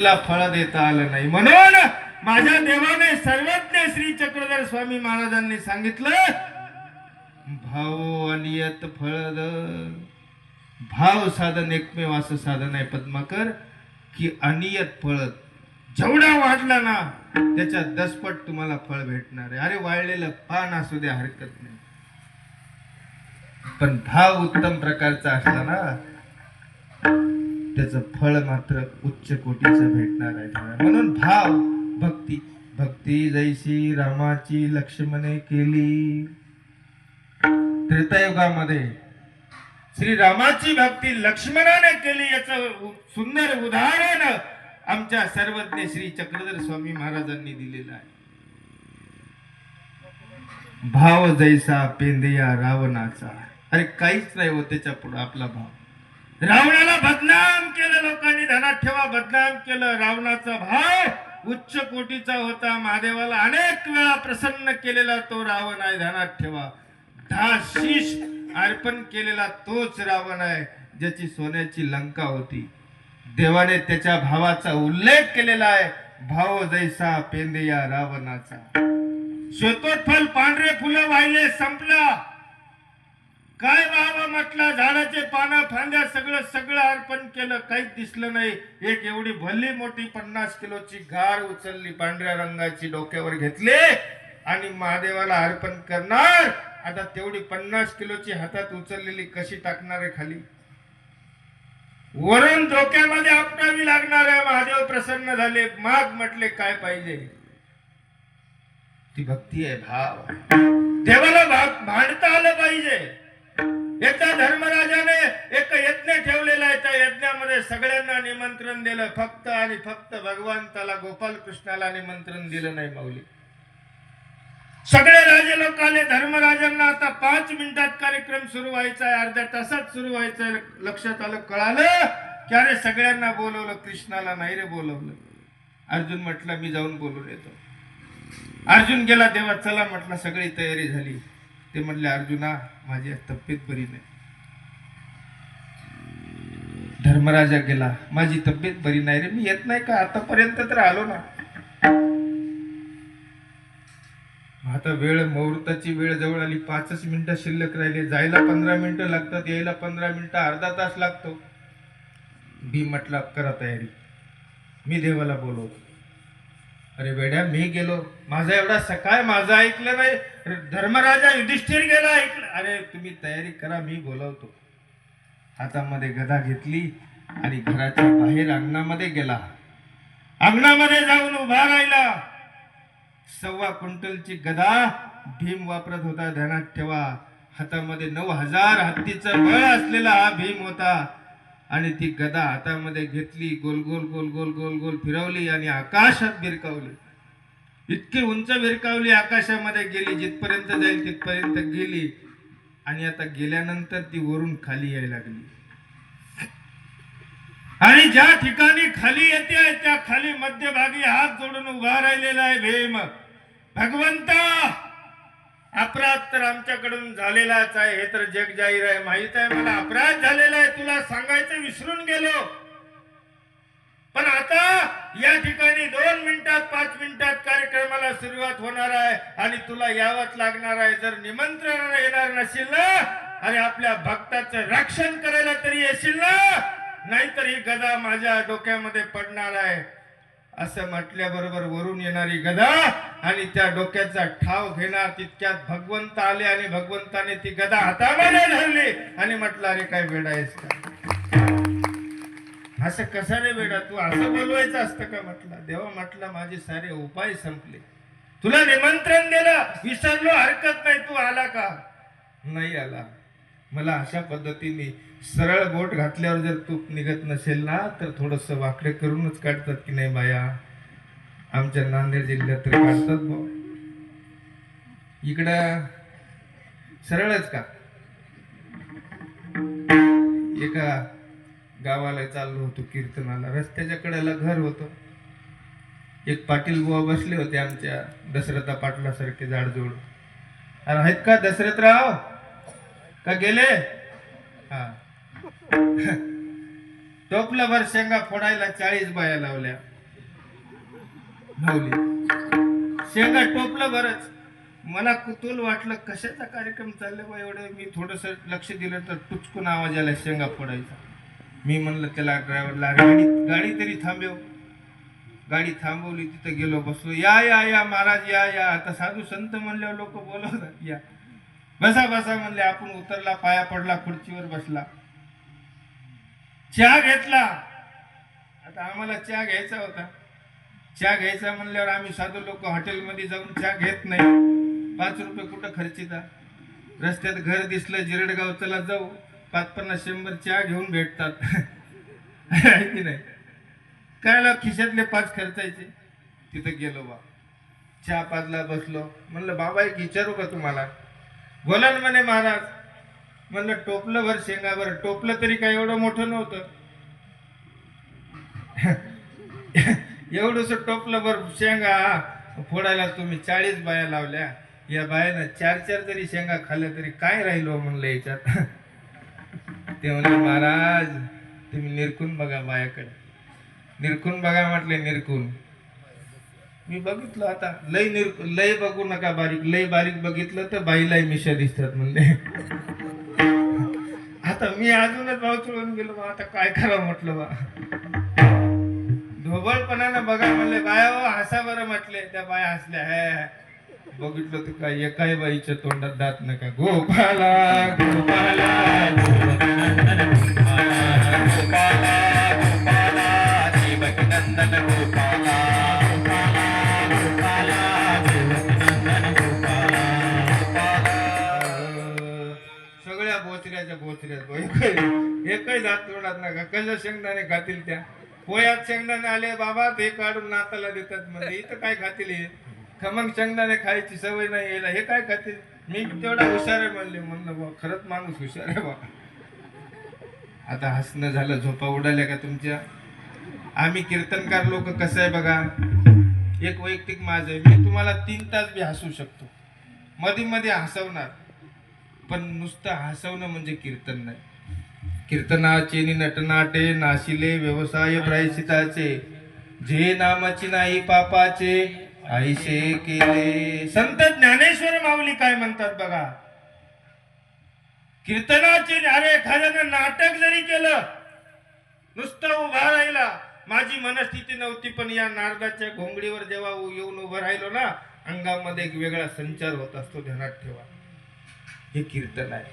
ला फळ देता आलं नाही. म्हणून माझ्या देवाने सर्वज्ञ श्री चक्रधर स्वामी महाराजांनी सांगितलं भाव अनियत फळद भाव साधन एकमेव असं साधन आहे पद्माकर की अनियत फळद जेवढा वाढला ना त्याच्या दसपट तुम्हाला फळ भेटणार आहे. अरे वाळलेलं पान असू द्या हरकत नाही. पण भाव उत्तम प्रकारचा असला ना त्याचं फळ मात्र उच्च कोटीचं भेटणार आहे. म्हणून भाव भक्ती भक्ती जैशी रामाची लक्ष्मणे केली. त्रेतायुगामध्ये श्री रामाची भक्ती लक्ष्मणाने केली याचं सुंदर उदाहरण आमच्या सर्वज्ञ श्री चक्रधर स्वामी महाराजांनी दिलेलं आहे. भाव जैसा पेंदिया रावणाचा. अरे काहीच नाही हो त्याच्या पुढे आपला भाव. रावणाला बदनाम केलं लोकांनी धनात ठेवा बदनाम केलं. रावणाचा भाव उच्च कोटीचा होता. महादेवाला अनेक वेळा प्रसन्न केलेला तो रावण आहे धनात ठेवा. दहा शीश अर्पण केलेला तोच रावण आहे ज्याची सोन्याची लंका होती. देवाने त्याच्या भावाचा उल्लेख केलेला आहे. भाव जैसा पेंदिया रावणाचा. श्वेतोत्फल पांढरे फुलं वाहिले संपला. काय व्हावं म्हटलं? झाडाचे पानं फांद्या सगळं सगळं अर्पण केलं. काहीच दिसलं नाही. एक एवढी भल्ली मोठी पन्नास किलोची गार उचलली पांढऱ्या रंगाची डोक्यावर घेतली आणि महादेवाला अर्पण करणार. आता तेवढी पन्नास किलोची हातात उचललेली कशी टाकणार आहे खाली? वरून धोक्यामध्ये आपटावी लागणार आहे. महादेव प्रसन्न झाले. माग म्हटले काय पाहिजे? ती भक्ती आहे भाव. देवाला भाग भांडता आलं पाहिजे. एकदा धर्मराजाने एक यज्ञ ठेवलेला आहे. त्या यज्ञामध्ये सगळ्यांना निमंत्रण दिलं. फक्त आणि फक्त भगवंताला गोपाल कृष्णाला निमंत्रण दिलं नाही माऊली. सगळे राजे लोक आले. धर्मराजांना आता पाच मिनिटात कार्यक्रम सुरू व्हायचा आहे. अर्ध्या तासात सुरू व्हायचा लक्षात आलं कळालं की अरे सगळ्यांना बोलवलं कृष्णाला नाही रे बोलवलं. अर्जुन म्हटलं मी जाऊन बोलून येतो. अर्जुन गेला तेव्हा चला म्हटलं सगळी तयारी झाली. ते म्हणले अर्जुना माझी तब्येत बरी नाही. धर्मराजा गेला माझी तब्येत बरी नाही रे मी येत नाही का? आतापर्यंत तर आलो ना. आता वेळ मुहूर्ताची वेळ जवळ आली. पाचच मिनिटं शिल्लक राहिले. जायला पंधरा मिनिटं लागतात यायला पंधरा मिनिटं अर्धा तास लागतो. भी म्हटला करा तयारी. मी देवाला बोलवतो. अरे वेड्या मी गेलो. माझा एवढा सकाळ माझं ऐकलं नाही. धर्मराजा युधिष्ठिर गेला ऐकलं. अरे तुम्ही तयारी करा मी बोलवतो. हातामध्ये गदा घेतली आणि घराच्या बाहेर अंगणामध्ये गेला. अंगणामध्ये जाऊन उभा राहिला. सव्वा क्विंटलची गदा भीम वापरत होता. ध्यानात ठेवा. हातामध्ये नऊ हजार हत्तीचं बळ असलेला हा भीम होता. आणि ती गदा हातामध्ये घेतली गोल गोल गोल गोल गोल गोल फिरवली आणि आकाशात भिरकावली इतकी उंच भिरकावली आकाशामध्ये गेली जिथपर्यंत जाईल तिथपर्यंत गेली. आणि आता गेल्यानंतर ती वरून खाली यायला लागली. आणि ज्या ठिकाणी खाली येते त्या खाली मध्यभागी हात जोडून उभा राहिलेला आहे भीम. भगवंता! अपराध तर आमच्याकडून झालेलाच आहे. हे तर जग जाहीर आहे. माहीत आहे मला? अपराध झालेला आहे. तुला सांगायचं विसरून गेलो. पण आता या ठिकाणी दोन मिनिटात पाच मिनिटात कार्यक्रमाला सुरुवात होणार आहे आणि तुला यावंच लागणार आहे. जर निमंत्रण येणार नसेल ना आणि आपल्या भक्ताचं रक्षण करायला तरी येशील ना नाहीतर ही गदा माझ्या डोक्यामध्ये पडणार आहे. असं म्हटल्याबरोबर वरून येणारी गदा आणि त्या डोक्याचा ठाव घेणार तितक्यात भगवंत आले आणि भगवंताने ती गदा हातामध्ये धरली आणि म्हटलं अरे काय वेडा का? असं कसा रे बेटा तू असं बोलवायचं असतं का? म्हटलं. देवा म्हटलं माझे सारे उपाय संपले. तुला निमंत्रण दिलं. विसरलो हरकत नाही. तू आला का? नाही आला. मला अशा पद्धतीने सरळ बोट घातल्यावर जर तूप निघत नसेल ना तर थोडस वाकडे करूनच काढतात की नाही बाया? आमच्या नांदेड जिल्ह्यात तर काढतात भाऊ इकडं सरळच का? एका गावाला चाललो होतो कीर्तनाला. रस्त्याच्या कडेला घर होतं. एक पाटील बुवा बसले होते आमच्या दशरथा पाटलासारखे जाडजोड. अरे आहेत का दशरथराव? का गेले? हा. टोपलं भर शेंगा फोडायला चाळीस बाया लावल्या. शेंगा टोपलं भरच मला कुतूल वाटलं कशाचा कार्यक्रम चालला बा एवढं? मी थोडस लक्ष दिलं तर टुचकून आवाज आला शेंगा फोडायचा. मी म्हणलं त्याला ड्रायव्हरला गाडी गाडी तरी थांबव. गाडी थांबवली तिथं गेलो बसलो. या या या महाराज या या. आता साधू संत म्हणल्यावर लोक बोलवतात या. बसा बसा म्हणले आपण उतरला पाया पडला खुर्चीवर बसला. चहा घेतला. आता आम्हाला चहा घ्यायचा होता. चहा घ्यायचा म्हणल्यावर आम्ही साधू लोक हॉटेलमध्ये जाऊन चहा घेत नाही. पाच रुपये कुठं खर्चिता? रस्त्यात घर दिसलं जिरडगाव चला जाऊ. पाच पन्नास शंभर चहा घेऊन भेटतात. आहे की नाही? कायला खिशातले पाच खर्चायचे. तिथं गेलो बा. चहा पाजला बसलो. म्हणलं बाबा एक विचारू का तुम्हाला? बोला म्हणे महाराज. म्हणलं टोपलं भर शेंगा भर टोपलं तरी काय एवढं मोठं नव्हतं. एवढंसं टोपलं भर शेंगा फोडायला तुम्ही चाळीस बाया लावल्या. या बायानं चार चार जरी शेंगा खाल्ल्या तरी काय राहिलो म्हणलं याच्यात? ते म्हणले महाराज तुम्ही निरकून बघा बायाकडे. निरकून बघा म्हटले निरकून मी बघितलं आता. लय निर लय बघू नका बारीक. लय बारीक बघितलं तर बाईलाही मिशा दिसतात म्हणले. मी अजूनच भाव चुळून गेलो बा. आता काय करा म्हटलं बा. ढोबळपणानं बघा म्हणले बाया हो, हसा बरं म्हटले. त्या बाया हसल्या हे बघितलं तर काय एकाही बाईच्या तोंडात दात नका. गोपाला गोपाला. बोचऱ्यात बो. एकही एकही दात तोंडात नका कशा शेंगदाणे खातील त्या. पोयात शेंगदाणे आले बाबा ते काढून नाताला देतात म्हणजे इथं काय खातील हे? खमंग शेंगदाणे खायची सवय नाही यायला हे काय खातील? मी तेवढा हुशार आहे म्हणले. म्हणलं बा खरंच माणूस हुशार आहे बा आता हसणं झालं. झोपा उडाल्या का तुमच्या? आम्ही कीर्तनकार लोक कसं आहे बघा? एक वैयक्तिक माझं आहे. मी तुम्हाला तीन तास बी हसू शकतो. मध्ये मध्ये हसवणार. पण नुसतं हसवणं म्हणजे कीर्तन नाही. कीर्तनाचे नि नटनाटे नाशिले व्यवसाय प्रायसिताचे जे नामाची नाही पापाचे आईशे केले. संत ज्ञानेश्वर माऊली काय म्हणतात बघा? कीर्तनाचे अरे एखाद्यानं नाटक जरी केलं नुसतं उभा राहिला. माझी मनस्थिती नव्हती पण या नारदाच्या घोंगडीवर जेव्हा उ- येऊन उभं राहिलो ना अंगामध्ये एक वेगळा संचार होत असतो ध्यानात ठेवा. हे कीर्तन आहे.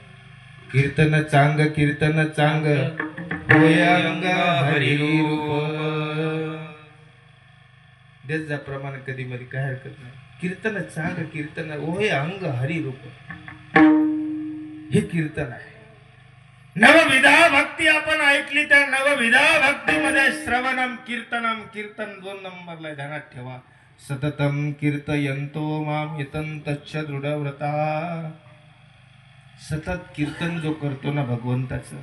कीर्तन चांग कीर्तन चांग. होय प्रमाण कधी मध्ये काय हरकत नाही. कीर्तन चांग कीर्तन ओय अंग हरी रूप. हे कीर्तन आहे. नवविधा भक्ती आपण ऐकली त्या नवविधा भक्तीमध्ये श्रवणम कीर्तनम कीर्तन दोन नंबरला ध्यानात ठेवा. सततम कीर्तयंतो माम यतंतच्छ दृढव्रता. सतत कीर्तन जो करतो ना भगवंताचं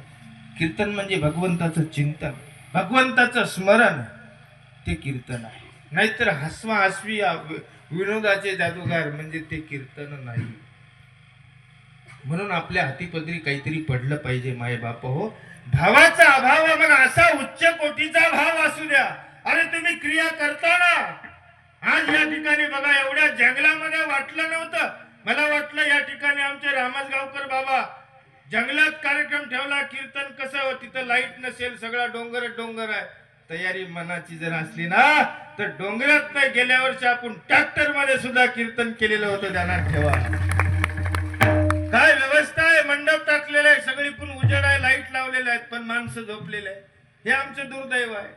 कीर्तन म्हणजे भगवंताचं चिंतन भगवंताचं स्मरण ते कीर्तन आहे. नाहीतर हसवा हसवी विनोदाचे जादूगार म्हणजे ते कीर्तन नाही. म्हणून आपल्या हातीपदरी काहीतरी पडलं पाहिजे माय बाप हो. भावाचा अभाव मग असा उच्च कोटीचा भाव असू द्या. अरे तुम्ही क्रिया करताना आज या ठिकाणी बघा एवढ्या जंगलामध्ये वाटलं नव्हतं. मला वाटलं या ठिकाणी आमचे रामसगावकर बाबा जंगलात कार्यक्रम ठेवला कीर्तन कसं हो, तिथं लाइट नसेल सगळा डोंगर डोंगर आहे. तयारी मनाची जर असली ना तर डोंगरात नाही गेल्या वर्षी आपण ट्रॅक्टरमध्ये सुद्धा कीर्तन केलेलं होतं ध्यानात ठेवा. काय व्यवस्था आहे? मंडप टाकलेला आहे सगळी पण उजेड आहे लाइट लावलेले आहेत पण माणसं झोपलेले आहे हे आमचं दुर्दैव आहे.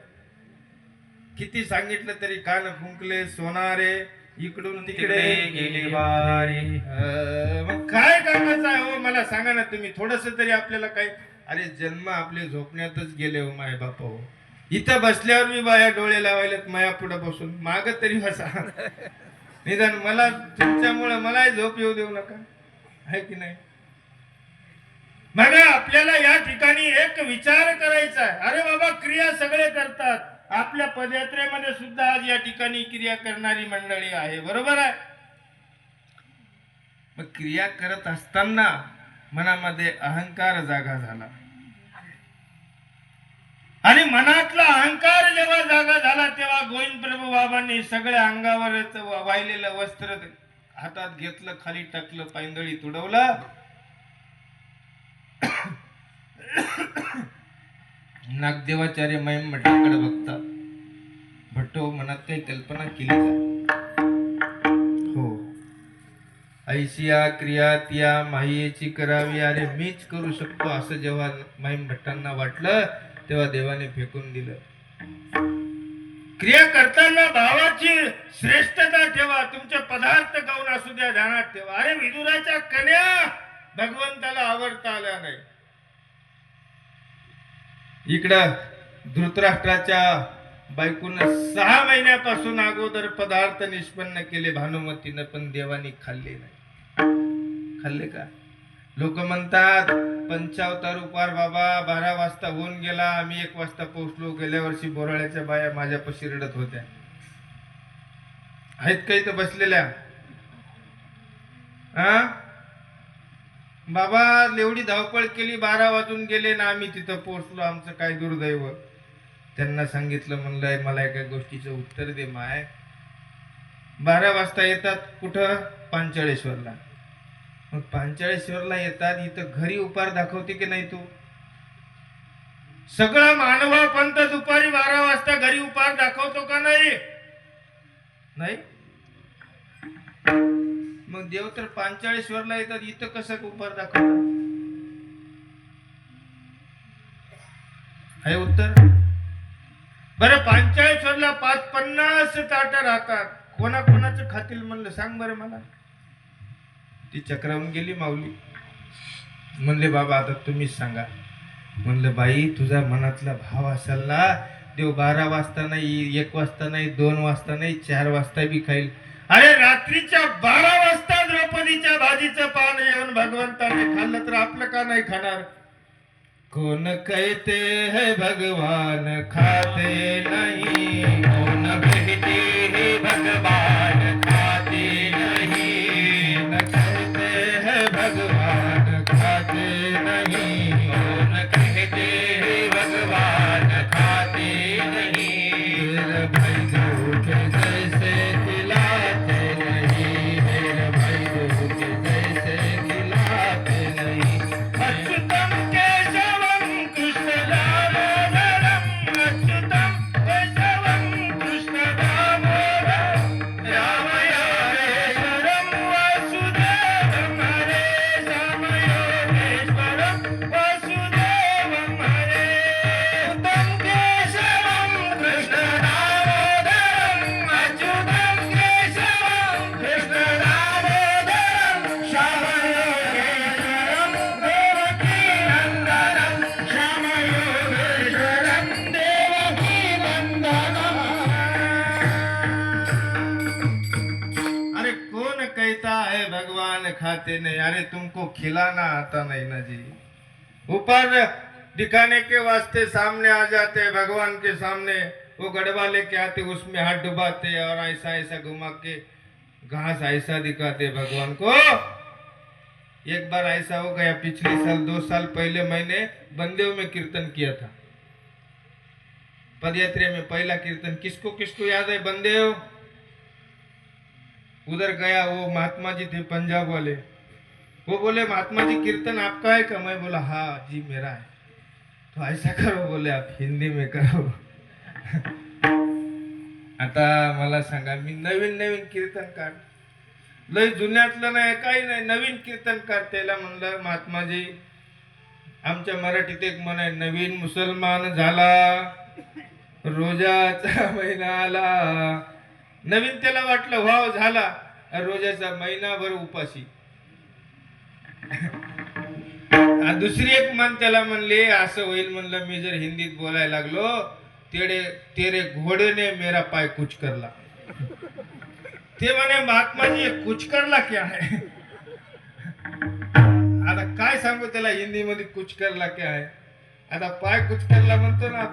किती सांगितलं तरी कान फुंकले सोनारे इकडून तिकडे गेली वारी अं, मग काय कामाचं आहे हो? मला सांगा ना तुम्ही. थोडस तरी आपल्याला काही अरे जन्म आपले झोपण्यातच गेले हो माय बाप हो. इथं बसल्यावर मी बाया डोळे लावायलेत माया पुढे बसून. माग तरी बसा. निदान मला तुमच्यामुळं मलाही झोप येऊ देऊ नका. आहे की नाही? बघा आपल्याला या ठिकाणी एक विचार करायचा आहे. अरे बाबा क्रिया सगळे करतात. आपल्या पदयात्रेमध्ये सुद्धा आज या ठिकाणी क्रिया करणारी मंडळी आहे. बरोबर आहे? मग क्रिया करत असताना मनामध्ये अहंकार जागा झाला. आणि मनातला अहंकार जेव्हा जागा झाला तेव्हा गोविंद प्रभू बाबांनी सगळ्या अंगावरच वाहिलेलं वस्त्र हातात घेतलं खाली टाकलं पायंदळी तुडवलं. नागदेवाचार्य महिम मठाकडे बघता. भट्टो मनात काही कल्पना केली का? हो. ऐशिया क्रिया तिया माहियेची करावी अरे मीच करू शकतो असं जेव्हा माहीम भट्टांना वाटलं तेव्हा देवाने फेकून दिलं. क्रिया करताना भावाची श्रेष्ठता ठेवा तुमचे पदार्थ गाऊन असू द्या ध्यानात ठेवा. अरे विदुराच्या कन्या भगवंताला आवडता आल्या नाही. इकडं धृतराष्ट्राच्या बायकोनं सहा महिन्यापासून अगोदर पदार्थ निष्पन्न केले भानुमतीनं पण देवानी खाल्ले नाही. खाल्ले का? लोक म्हणतात पंचावतार उपार बाबा बारा वाजता होऊन गेला आम्ही एक वाजता पोहोचलो गेल्या वर्षी बोराळ्याच्या बाया माझ्यापाशी रडत होत्या. आहेत काही तर बसलेल्या? हा बाबा एवढी धावपळ केली बारा वाजून गेले ना आम्ही तिथं पोहोचलो आमचं काय दुर्दैव. त्यांना सांगितलं म्हणलंय मला एका गोष्टीचं उत्तर दे माय. बारा वाजता येतात कुठं? पांचाळेश्वरला. मग पांचाळेश्वरला येतात इथं घरी उपार दाखवते की नाही तू? सगळा मानवा पंत दुपारी बारा वाजता घरी उपार दाखवतो का नाही? नाही? मग देव तर पांचाळेश्वरला येतात इथं कसं उपार दाखवतात आहे उत्तर? बरं पांचाळेश्वरला पाच पन्नास ताट राहतात. कोणा कोणाचं खातील म्हणलं सांग बरं मला. ती चक्रावून गेली माऊली. म्हणले बाबा आता तुम्हीच सांगा. म्हणलं बाई तुझा मनातला भाव असेल ना देव बारा वाजता नाही एक वाजता नाही दोन वाजता नाही चार वाजता बी खाईल. अरे रात्रीच्या बारा वाजता भाजीचं पान येऊन भगवंताने खाल्लं तर आपलं का नाही खाणार? कोण कहते है भगवान खाते नाही. खाते नहीं। अरे तुमको खिलाना आता नहीं ना जी। ऊपर दिखाने के वास्ते सामने आ जाते भगवान के सामने। वो गड़बा लेके आते उसमें हाथ डुबाते और ऐसा ऐसा घुमा के घास ऐसा दिखाते भगवान को। एक बार ऐसा हो गया, पिछले साल, दो साल पहले मैंने बंदेव में कीर्तन किया था। पदयात्रा में पहला कीर्तन। किसको किसको याद है? बंदेव? उधर गया वो महात्मा जी थे, पंजाब वाले। वो बोले महात्मा जी कीर्तन आपका है क्या? मैं बोला हाँ जी मेरा है। तो ऐसा करो बोले आप हिंदी में करो। आता मला सांगा मी नवीन नवीन कीर्तनकार लय जुन्यातलं नाही काही नाही नवीन कीर्तनकार त्याला म्हणलं महात्माजी आमच्या मराठीत एक म्हण आहे नवीन मुसलमान झाला रोजाचा महिना आला. नवीन त्याला वाटलं वाव झाला. रोजाचा महिनाभर उपाशी. दुसरी एक मन त्याला म्हणले असं होईल म्हणलं मी जर हिंदीत बोलायला लागलो तेडे तेरे घोडेने मेरा पाय कुछ करला ते म्हणे महात्माजी जी कुछ करला क्या है? आता काय सांगू त्याला हिंदी मध्ये कुछ करला क्या है? आता पाय कुछ करला म्हणतो ना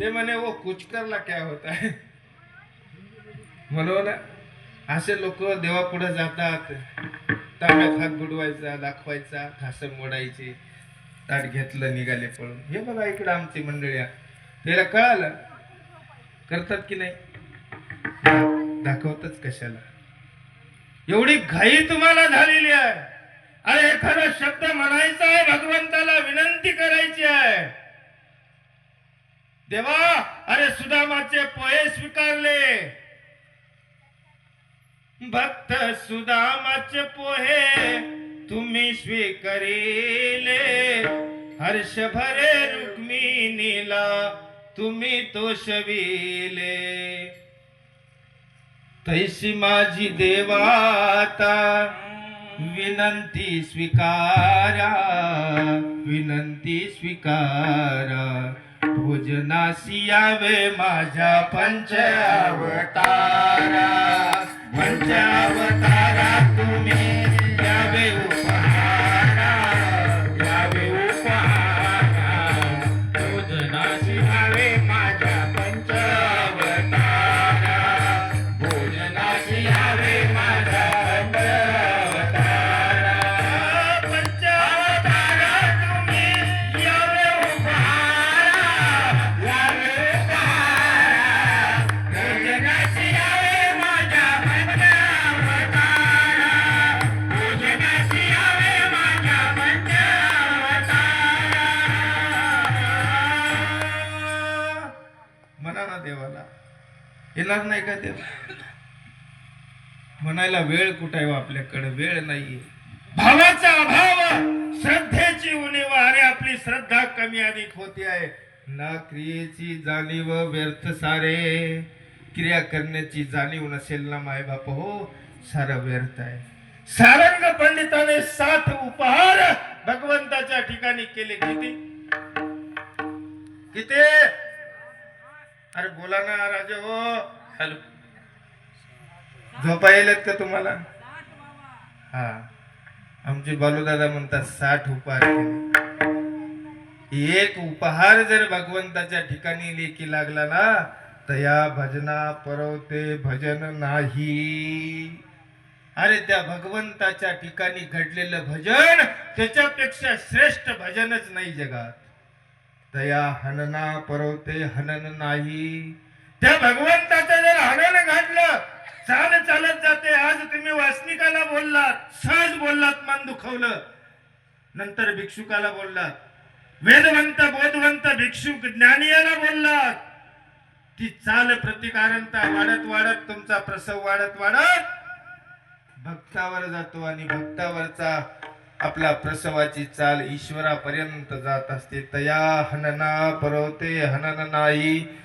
ते म्हणे वो कुछ करला क्या होता है? म्हणून असे लोक देवापुढे जातात. ताट हात बुडवायचा दाखवायचा घास मोडायचे ताट घेतलं निघाले पळून. हे बघा इकडं आमची मंडळी त्याला कळालं? करतात की नाही? दाखवतच कशाला? एवढी घाई तुम्हाला झालेली आहे. अरे एखादा शब्द म्हणायचा आहे भगवंताला विनंती करायची आहे. देवा अरे सुदामाचे पोहे स्वीकारले. भक्त सुदामाचे पोहे तुम्ही स्वीकारिले. हर्ष भरे रुक्मिणीला तुम्ही तोषविले तैशी माझी देवाता विनंती स्वीकारा विनंती स्वीकारा. भोजनासी यावे माझ्या पंचावतारा पंचावतारा तुम्ही. देणार नाही का देव म्हणायला वेळ कुठाय आहे हो आपल्याकडे? वेळ नाहीये. भावाचा अभाव श्रद्धेची उणीव अरे आपली श्रद्धा कमी अधिक होती आहे. ना क्रियेची जाणीव व्यर्थ सारे. क्रिया करण्याची जाणीव नसेल ना माय बाप हो. सारं व्यर्थ आहे. सारंग पंडिताने सात उपहार भगवंताच्या ठिकाणी केले. किती? किती? अरे बोला ना राजा हो. हॅलो. झोपा येलेत का तुम्हाला? हा. आमचे बालूदादा म्हणतात साठ उपहार एक उपहार जर भगवंताच्या ठिकाणी लेखी लागला ना तर या भजना परवते भजन नाही. अरे त्या भगवंताच्या ठिकाणी घडलेलं भजन त्याच्यापेक्षा श्रेष्ठ भजनच नाही जगात. दया हनना परवते हनन नाही. त्या भगवंताचं जर हनन घडलं चाल चालत जाते. आज तुम्ही वासनिकाला बोललात सहज बोललात मन दुखवलं. नंतर भिक्षुकाला बोललात. वेदवंत बोधवंत भिक्षुक ज्ञानियाला बोललात. ती चाल प्रतिकारंता वाढत वाढत तुमचा प्रसव वाढत वाढत भक्तावर जातो आणि भक्तावरचा आपला प्रसवाची चाल ईश्वरापर्यंत जात असते. तया हनना परवते हनन नाही.